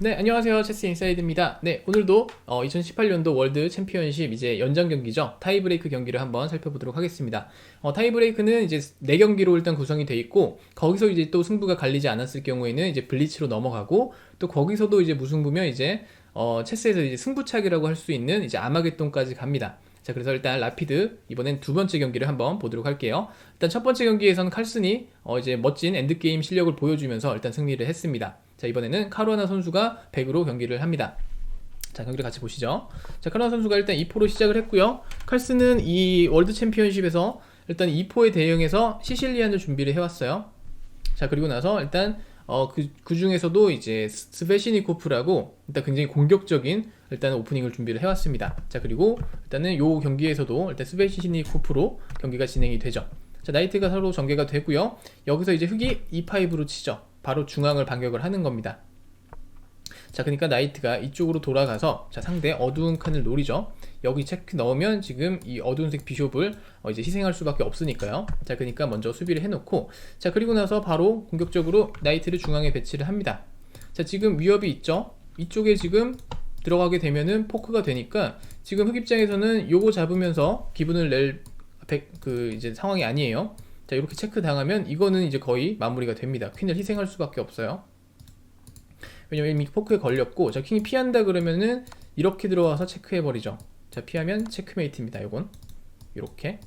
네, 안녕하세요. 체스 인사이드입니다. 네, 오늘도 어, 2018년도 월드 챔피언십 이제 연장 경기죠. 타이브레이크 경기를 한번 살펴보도록 하겠습니다. 어, 타이브레이크는 이제 4경기로 일단 구성이 돼 있고 거기서 이제 또 승부가 갈리지 않았을 경우에는 이제 블리츠로 넘어가고 또 거기서도 이제 무승부면 이제 어, 체스에서 이제 승부차기라고 할 수 있는 이제 아마겟돈까지 갑니다. 자, 그래서 일단 라피드 이번엔 두 번째 경기를 한번 보도록 할게요. 일단 첫 번째 경기에서는 칼슨이 어, 이제 멋진 엔드게임 실력을 보여주면서 일단 승리를 했습니다. 자, 이번에는 카루아나 선수가 100으로 경기를 합니다. 자, 경기를 같이 보시죠. 자, 카루아나 선수가 일단 2포로 시작을 했고요. 칼슨은 이 월드 챔피언십에서 일단 2포에 대응해서 시실리안을 준비를 해왔어요. 자, 그리고 나서 일단 어, 그, 그 중에서도 이제 스베시니코프라고 일단 굉장히 공격적인 일단 오프닝을 준비를 해왔습니다. 자, 그리고 일단은 요 경기에서도 일단 스베시니코프로 경기가 진행이 되죠. 자, 나이트가 서로 전개가 되고요. 여기서 이제 흑이 E5로 치죠. 바로 중앙을 반격을 하는 겁니다. 자, 그러니까 나이트가 이쪽으로 돌아가서 자, 상대 어두운 칸을 노리죠. 여기 체크 넣으면 지금 이 어두운색 비숍을 어, 이제 희생할 수밖에 없으니까요. 자, 그러니까 먼저 수비를 해놓고 자, 그리고 나서 바로 공격적으로 나이트를 중앙에 배치를 합니다. 자, 지금 위협이 있죠. 이쪽에 지금 들어가게 되면은 포크가 되니까 지금 흑 입장에서는 요거 잡으면서 기분을 낼 그 이제 상황이 아니에요. 자, 이렇게 체크 당하면 이거는 이제 거의 마무리가 됩니다. 퀸을 희생할 수밖에 없어요. 왜냐면 이미 포크에 걸렸고, 자, 킹이 피한다 그러면은 이렇게 들어와서 체크해버리죠. 자, 피하면 체크메이트입니다. 요건. 이렇게.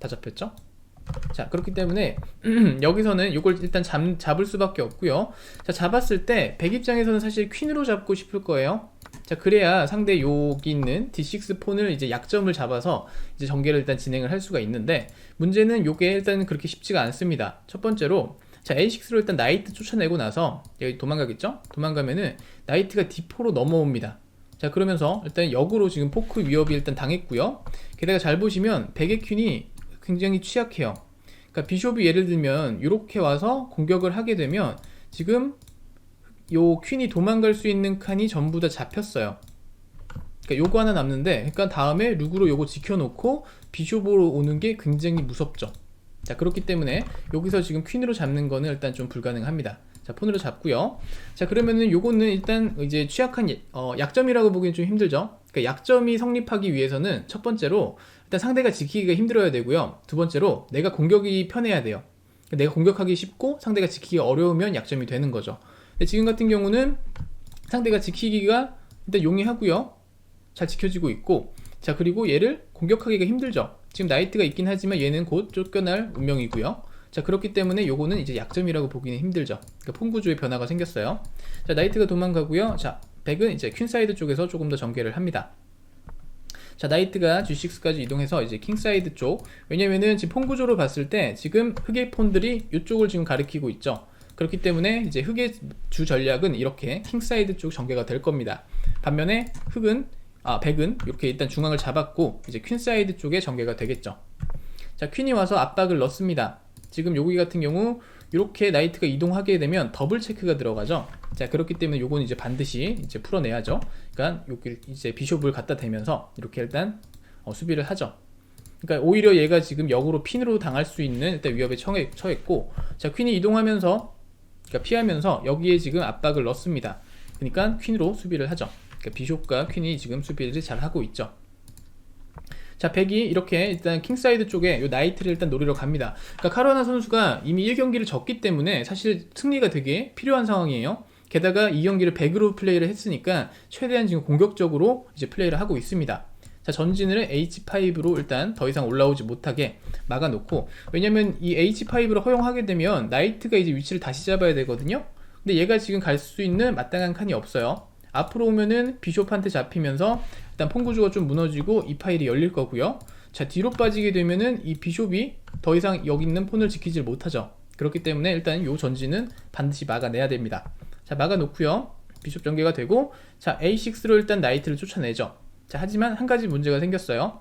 다 잡혔죠? 자, 그렇기 때문에 여기서는 이걸 일단 잡, 잡을 수밖에 없고요. 자, 잡았을 때 백 입장에서는 사실 퀸으로 잡고 싶을 거예요. 자, 그래야 상대 여기 있는 D6 폰을 이제 약점을 잡아서 이제 전개를 일단 진행을 할 수가 있는데 문제는 요게 일단 그렇게 쉽지가 않습니다. 첫 번째로 자, A6로 일단 나이트 쫓아내고 나서 여기 도망가겠죠? 도망가면은 나이트가 D4로 넘어옵니다. 자, 그러면서 일단 역으로 지금 포크 위협이 일단 당했고요. 게다가 잘 보시면 백의 퀸이 굉장히 취약해요. 그러니까 비숍이 예를 들면 이렇게 와서 공격을 하게 되면 지금 요 퀸이 도망갈 수 있는 칸이 전부 다 잡혔어요. 그러니까 요거 하나 남는데, 그러니까 다음에 룩으로 요거 지켜놓고 비숍으로 오는 게 굉장히 무섭죠. 자 그렇기 때문에 여기서 지금 퀸으로 잡는 거는 일단 좀 불가능합니다. 자 폰으로 잡고요. 자 그러면은 요거는 일단 이제 취약한 어, 약점이라고 보기엔 좀 힘들죠. 그러니까 약점이 성립하기 위해서는 첫 번째로 일단 상대가 지키기가 힘들어야 되고요. 두 번째로 내가 공격이 편해야 돼요. 그러니까 내가 공격하기 쉽고 상대가 지키기 어려우면 약점이 되는 거죠. 근데 지금 같은 경우는 상대가 지키기가 일단 용이하고요. 잘 지켜지고 있고 자 그리고 얘를 공격하기가 힘들죠. 지금 나이트가 있긴 하지만 얘는 곧 쫓겨날 운명이고요. 자 그렇기 때문에 요거는 이제 약점이라고 보기는 힘들죠. 그러니까 폰 구조의 변화가 생겼어요. 자 나이트가 도망가고요. 자 백은 이제 퀸 사이드 쪽에서 조금 더 전개를 합니다. 자 나이트가 G6까지 이동해서 이제 킹사이드 쪽 왜냐면은 지금 폰 구조로 봤을 때 지금 흑의 폰들이 이쪽을 지금 가리키고 있죠. 그렇기 때문에 이제 흑의 주 전략은 이렇게 킹사이드 쪽 전개가 될 겁니다. 반면에 흑은 아 백은 이렇게 일단 중앙을 잡았고 이제 퀸사이드 쪽에 전개가 되겠죠. 자 퀸이 와서 압박을 넣습니다. 지금 여기 같은 경우 이렇게 나이트가 이동하게 되면 더블 체크가 들어가죠. 자 그렇기 때문에 요건 이제 반드시 이제 풀어내야죠. 그러니까 여기 이제 비숍을 갖다 대면서 이렇게 일단 어, 수비를 하죠. 그러니까 오히려 얘가 지금 역으로 핀으로 당할 수 있는 일단 위협에 처했고 자 퀸이 이동하면서 그러니까 피하면서 여기에 지금 압박을 넣습니다. 그러니까 퀸으로 수비를 하죠. 그러니까 비숍과 퀸이 지금 수비를 잘 하고 있죠. 자, 백이 이렇게 일단 킹사이드 쪽에 요 나이트를 일단 노리러 갑니다. 그러니까 카로나 선수가 이미 1경기를 졌기 때문에 사실 승리가 되게 필요한 상황이에요. 게다가 이 경기를 100으로 플레이를 했으니까 최대한 지금 공격적으로 이제 플레이를 하고 있습니다. 자, 전진을 H5로 일단 더 이상 올라오지 못하게 막아놓고 왜냐면 이 H5를 허용하게 되면 나이트가 이제 위치를 다시 잡아야 되거든요. 근데 얘가 지금 갈 수 있는 마땅한 칸이 없어요. 앞으로 오면은 비숍한테 잡히면서 일단 폰 구조가 좀 무너지고 이 파일이 열릴 거고요. 자 뒤로 빠지게 되면은 이 비숍이 더 이상 여기 있는 폰을 지키질 못하죠. 그렇기 때문에 일단 요 전진은 반드시 막아내야 됩니다. 자 막아놓고요. 비숍 전개가 되고 자 A6로 일단 나이트를 쫓아내죠. 자 하지만 한 가지 문제가 생겼어요.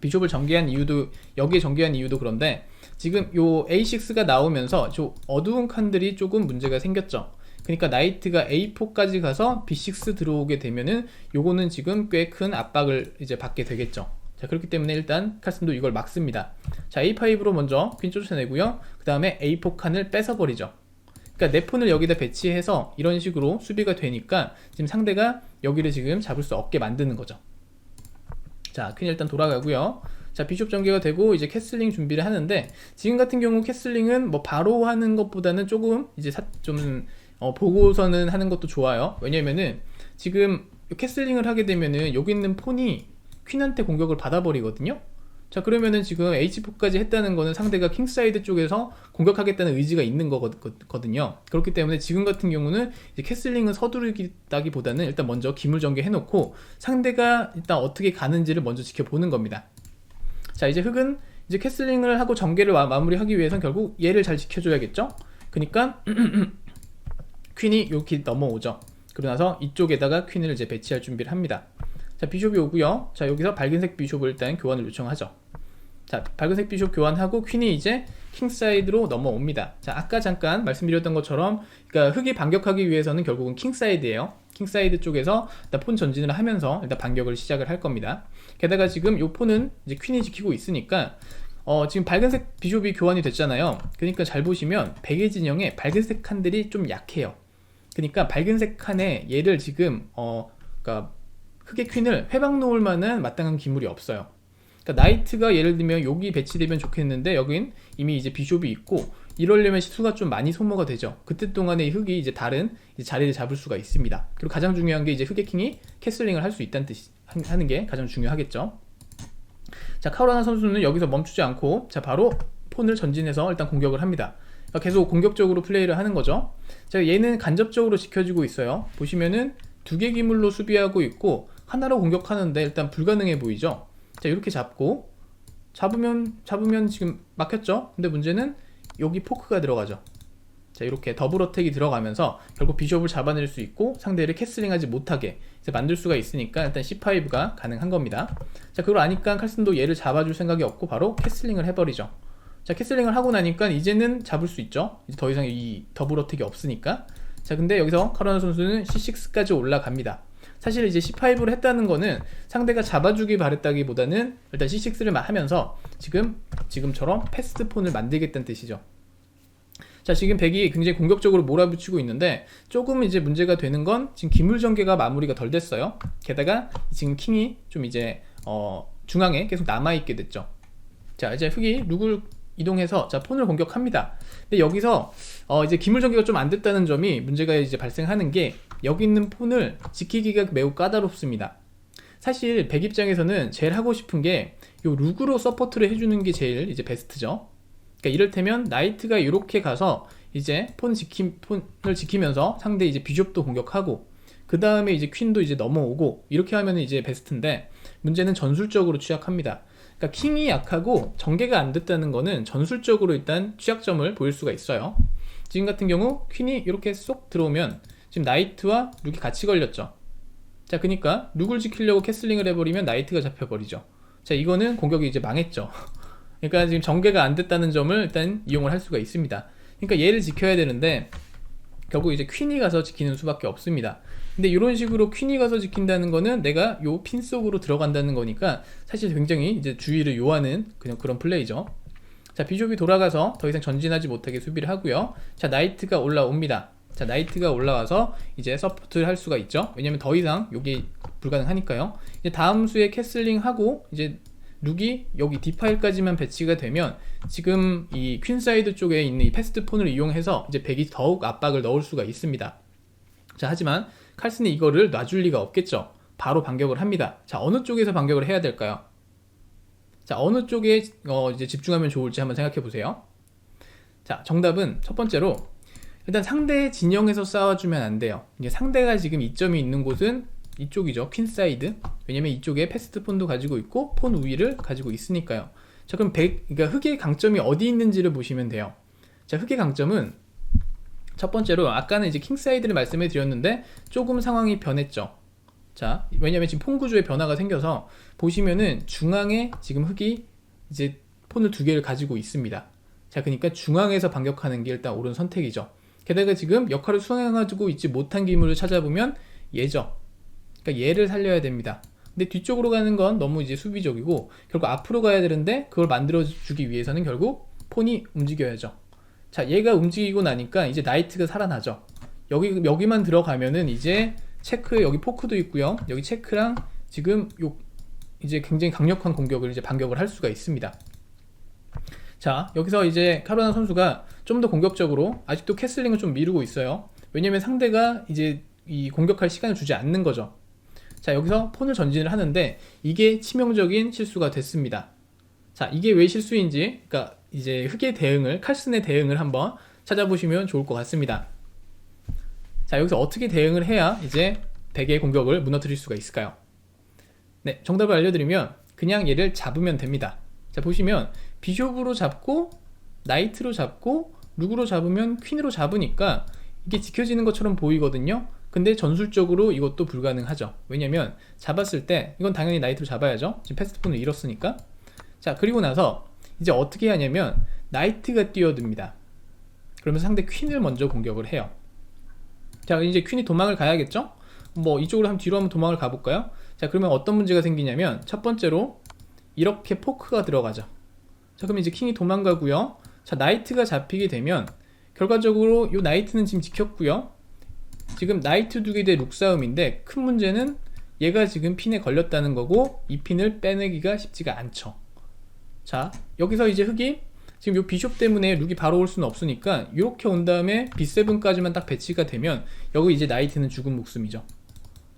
비숍을 전개한 이유도 여기에 전개한 이유도 그런데 지금 요 A6가 나오면서 저 어두운 칸들이 조금 문제가 생겼죠. 그러니까 나이트가 A4까지 가서 B6 들어오게 되면은 요거는 지금 꽤 큰 압박을 이제 받게 되겠죠. 자 그렇기 때문에 일단 칼슨도 이걸 막습니다. 자 A5로 먼저 퀸 쫓아내고요. 그 다음에 A4 칸을 뺏어버리죠. 그러니까 내 폰을 여기다 배치해서 이런 식으로 수비가 되니까 지금 상대가 여기를 지금 잡을 수 없게 만드는 거죠. 자, 퀸 일단 돌아가고요. 자, 비숍 전개가 되고 이제 캐슬링 준비를 하는데 지금 같은 경우 캐슬링은 뭐 바로 하는 것보다는 조금 이제 사, 좀 어, 보고서는 하는 것도 좋아요. 왜냐면은 지금 캐슬링을 하게 되면은 여기 있는 폰이 퀸한테 공격을 받아버리거든요. 자 그러면은 지금 H4까지 했다는 거는 상대가 킹사이드 쪽에서 공격하겠다는 의지가 있는 거거든요. 그렇기 때문에 지금 같은 경우는 캐슬링은 서두르기보다는 일단 먼저 기물 전개 해놓고 상대가 일단 어떻게 가는지를 먼저 지켜보는 겁니다. 자 이제 흑은 이제 캐슬링을 하고 전개를 마, 무리하기 위해선 결국 얘를 잘 지켜줘야겠죠. 그러니까 퀸이 이렇게 넘어오죠. 그러고 나서 이쪽에다가 퀸을 이제 배치할 준비를 합니다. 자, 비숍이 오고요. 자, 여기서 밝은색 비숍을 일단 교환을 요청하죠. 자, 밝은색 비숍 교환하고 퀸이 이제 킹사이드로 넘어옵니다. 자, 아까 잠깐 말씀드렸던 것처럼 그러니까 흑이 반격하기 위해서는 결국은 킹사이드예요. 킹사이드 쪽에서 일단 폰 전진을 하면서 일단 반격을 시작을 할 겁니다. 게다가 지금 요 폰은 이제 퀸이 지키고 있으니까 어, 지금 밝은색 비숍이 교환이 됐잖아요. 그러니까 잘 보시면 베개 진영에 밝은색 칸들이 좀 약해요. 그러니까 밝은색 칸에 얘를 지금 어, 그러니까 흑의 퀸을 회방 놓을 만한 마땅한 기물이 없어요. 그러니까 나이트가 예를 들면 여기 배치되면 좋겠는데 여긴 이미 이제 비숍이 있고 이러려면 수가 좀 많이 소모가 되죠. 그때 동안에 흑이 이제 다른 이제 자리를 잡을 수가 있습니다. 그리고 가장 중요한 게 이제 흑의 킹이 캐슬링을 할 수 있다는 뜻이 하는 게 가장 중요하겠죠. 자 카로나 선수는 여기서 멈추지 않고 자 바로 폰을 전진해서 일단 공격을 합니다. 그러니까 계속 공격적으로 플레이를 하는 거죠. 자 얘는 간접적으로 지켜지고 있어요. 보시면은 두 개 기물로 수비하고 있고 하나로 공격하는데 일단 불가능해 보이죠? 자, 이렇게 잡고 잡으면 잡으면 지금 막혔죠? 근데 문제는 여기 포크가 들어가죠. 자, 이렇게 더블 어택이 들어가면서 결국 비숍을 잡아낼 수 있고 상대를 캐슬링하지 못하게 이제 만들 수가 있으니까 일단 C5가 가능한 겁니다. 자, 그걸 아니까 칼슨도 얘를 잡아줄 생각이 없고 바로 캐슬링을 해버리죠. 자, 캐슬링을 하고 나니까 이제는 잡을 수 있죠. 이제 더 이상 이 더블 어택이 없으니까. 자, 근데 여기서 카로나 선수는 C6까지 올라갑니다. 사실 이제 C5를 했다는 거는 상대가 잡아주기 바랬다기보다는 일단 C6를 하면서 지금 지금처럼 패스트폰을 만들겠다는 뜻이죠. 자 지금 백이 굉장히 공격적으로 몰아붙이고 있는데 조금 이제 문제가 되는 건 지금 기물 전개가 마무리가 덜 됐어요. 게다가 지금 킹이 좀 이제 어 중앙에 계속 남아 있게 됐죠. 자 이제 흑이 룩을 이동해서 자 폰을 공격합니다. 근데 여기서 어 이제 기물 전개가 좀 안 됐다는 점이 문제가 이제 발생하는 게 여기 있는 폰을 지키기가 매우 까다롭습니다. 사실 백 입장에서는 제일 하고 싶은 게 요 룩으로 서포트를 해주는 게 제일 이제 베스트죠. 그러니까 이를테면 나이트가 이렇게 가서 이제 폰 지킴 폰을 지키면서 상대 이제 비숍도 공격하고 그 다음에 이제 퀸도 이제 넘어오고 이렇게 하면 이제 베스트인데 문제는 전술적으로 취약합니다. 그러니까 킹이 약하고 전개가 안 됐다는 거는 전술적으로 일단 취약점을 보일 수가 있어요. 지금 같은 경우 퀸이 이렇게 쏙 들어오면 지금 나이트와 룩이 같이 걸렸죠. 자, 그러니까 룩을 지키려고 캐슬링을 해버리면 나이트가 잡혀버리죠. 자, 이거는 공격이 이제 망했죠. 그러니까 지금 전개가 안 됐다는 점을 일단 이용을 할 수가 있습니다. 그러니까 얘를 지켜야 되는데 결국 이제 퀸이 가서 지키는 수밖에 없습니다. 근데 이런 식으로 퀸이 가서 지킨다는 거는 내가 요 핀 속으로 들어간다는 거니까 사실 굉장히 이제 주의를 요하는 그냥 그런 플레이죠. 자, 비숍이 돌아가서 더 이상 전진하지 못하게 수비를 하고요. 자, 나이트가 올라옵니다. 자, 나이트가 올라와서 이제 서포트를 할 수가 있죠. 왜냐면 더 이상 여기 불가능하니까요. 이제 다음 수에 캐슬링 하고 이제 룩이 여기 디파일까지만 배치가 되면 지금 이 퀸사이드 쪽에 있는 이 패스트폰을 이용해서 이제 백이 더욱 압박을 넣을 수가 있습니다. 자, 하지만 칼슨이 이거를 놔줄 리가 없겠죠. 바로 반격을 합니다. 자, 어느 쪽에서 반격을 해야 될까요? 자, 어느 쪽에 어, 이제 집중하면 좋을지 한번 생각해 보세요. 자, 정답은 첫 번째로 일단 상대 진영에서 싸워주면 안 돼요. 이게 상대가 지금 이점이 있는 곳은 이쪽이죠. 퀸사이드. 왜냐면 이쪽에 패스트폰도 가지고 있고 폰 우위를 가지고 있으니까요. 자, 그럼 100, 그러니까 흑의 강점이 어디 있는지를 보시면 돼요. 자, 흑의 강점은 첫 번째로 아까는 이제 킹사이드를 말씀해 드렸는데 조금 상황이 변했죠. 자, 왜냐면 지금 폰 구조에 변화가 생겨서 보시면은 중앙에 지금 흑이 이제 폰을 두 개를 가지고 있습니다. 자, 그러니까 중앙에서 반격하는 게 일단 옳은 선택이죠. 게다가 지금 역할을 수행해가지고 있지 못한 기물을 찾아보면 얘죠. 그러니까 얘를 살려야 됩니다. 근데 뒤쪽으로 가는 건 너무 이제 수비적이고 결국 앞으로 가야 되는데 그걸 만들어 주기 위해서는 결국 폰이 움직여야죠. 자, 얘가 움직이고 나니까 이제 나이트가 살아나죠. 여기 여기만 들어가면은 이제 체크 여기 포크도 있고요. 여기 체크랑 지금 요 이제 굉장히 강력한 공격을 이제 반격을 할 수가 있습니다. 자, 여기서 이제 카로나 선수가 좀 더 공격적으로 아직도 캐슬링을 좀 미루고 있어요. 왜냐면 상대가 이제 이 공격할 시간을 주지 않는 거죠. 자, 여기서 폰을 전진을 하는데 이게 치명적인 실수가 됐습니다. 자, 이게 왜 실수인지, 그러니까 이제 흑의 대응을, 칼슨의 대응을 한번 찾아보시면 좋을 것 같습니다. 자, 여기서 어떻게 대응을 해야 이제 백의 공격을 무너뜨릴 수가 있을까요? 네, 정답을 알려드리면 그냥 얘를 잡으면 됩니다. 자, 보시면 비숍으로 잡고 나이트로 잡고 룩으로 잡으면 퀸으로 잡으니까 이게 지켜지는 것처럼 보이거든요. 근데 전술적으로 이것도 불가능하죠. 왜냐면 잡았을 때 이건 당연히 나이트로 잡아야죠. 지금 패스트폰을 잃었으니까. 자, 그리고 나서 이제 어떻게 하냐면 나이트가 뛰어듭니다. 그러면 상대 퀸을 먼저 공격을 해요. 자, 이제 퀸이 도망을 가야겠죠? 뭐 이쪽으로 한 뒤로 한번 도망을 가볼까요? 자, 그러면 어떤 문제가 생기냐면 첫 번째로 이렇게 포크가 들어가죠. 자, 그럼 이제 킹이 도망가고요. 자, 나이트가 잡히게 되면 결과적으로 이 나이트는 지금 지켰고요. 지금 나이트 두 개 대 룩 싸움인데 큰 문제는 얘가 지금 핀에 걸렸다는 거고 이 핀을 빼내기가 쉽지가 않죠. 자, 여기서 이제 흑이 지금 요 비숍 때문에 룩이 바로 올 수는 없으니까 이렇게 온 다음에 B7까지만 딱 배치가 되면 여기 이제 나이트는 죽은 목숨이죠.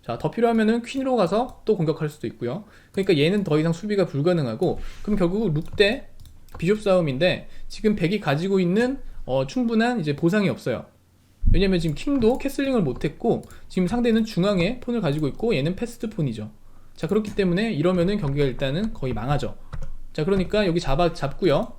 자, 더 필요하면은 퀸으로 가서 또 공격할 수도 있고요. 그러니까 얘는 더 이상 수비가 불가능하고 그럼 결국 룩 대 비숍 싸움인데 지금 백이 가지고 있는 어, 충분한 이제 보상이 없어요. 왜냐면 지금 킹도 캐슬링을 못했고 지금 상대는 중앙에 폰을 가지고 있고 얘는 패스트 폰이죠. 자 그렇기 때문에 이러면은 경기가 일단은 거의 망하죠. 자 그러니까 여기 잡아 잡고요.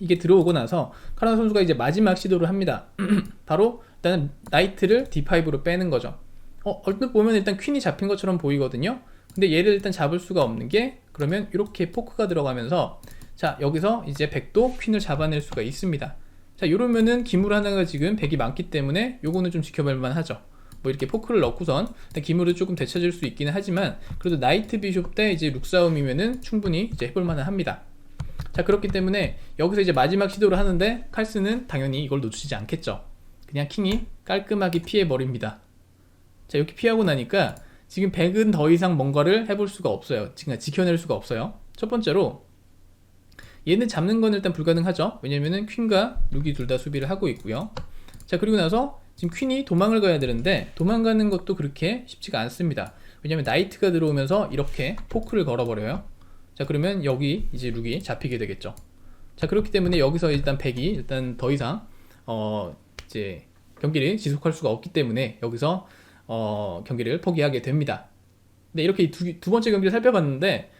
이게 들어오고 나서 카라나 선수가 이제 마지막 시도를 합니다. 바로 일단은 나이트를 D5로 빼는 거죠. 어, 얼핏 보면 일단 퀸이 잡힌 것처럼 보이거든요. 근데 얘를 일단 잡을 수가 없는 게 그러면 이렇게 포크가 들어가면서 자 여기서 이제 백도 퀸을 잡아낼 수가 있습니다. 자 이러면은 기물 하나가 지금 백이 많기 때문에 요거는 좀 지켜볼 만 하죠. 뭐 이렇게 포크를 넣고선 기물을 조금 되찾을 수 있기는 하지만 그래도 나이트 비숍 때 이제 룩 싸움이면은 충분히 이제 해볼 만은 합니다. 자 그렇기 때문에 여기서 이제 마지막 시도를 하는데 칼스는 당연히 이걸 놓치지 않겠죠. 그냥 킹이 깔끔하게 피해 버립니다. 자 이렇게 피하고 나니까 지금 백은 더 이상 뭔가를 해볼 수가 없어요. 지금 지켜낼 수가 없어요. 첫 번째로 얘는 잡는 건 일단 불가능하죠. 왜냐면은 퀸과 룩이 둘 다 수비를 하고 있고요. 자 그리고 나서 지금 퀸이 도망을 가야 되는데 도망가는 것도 그렇게 쉽지가 않습니다. 왜냐면 나이트가 들어오면서 이렇게 포크를 걸어버려요. 자 그러면 여기 이제 룩이 잡히게 되겠죠. 자 그렇기 때문에 여기서 일단 백이 일단 더 이상 어 이제 경기를 지속할 수가 없기 때문에 여기서 어 경기를 포기하게 됩니다. 네 이렇게 두, 두 번째 경기를 살펴봤는데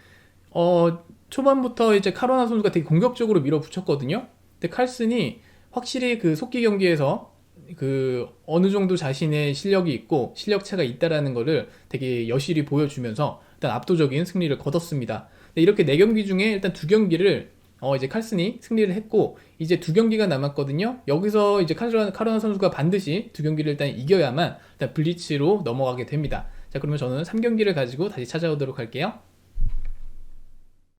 어 초반부터 이제 카로나 선수가 되게 공격적으로 밀어붙였거든요. 근데 칼슨이 확실히 그 속기 경기에서 그 어느 정도 자신의 실력이 있고 실력차가 있다라는 거를 되게 여실히 보여주면서 일단 압도적인 승리를 거뒀습니다. 이렇게 네 경기 중에 일단 두 경기를 어 이제 칼슨이 승리를 했고 이제 두 경기가 남았거든요. 여기서 이제 카로나, 카로나 선수가 반드시 두 경기를 일단 이겨야만 일단 블리츠로 넘어가게 됩니다. 자 그러면 저는 3경기를 가지고 다시 찾아오도록 할게요.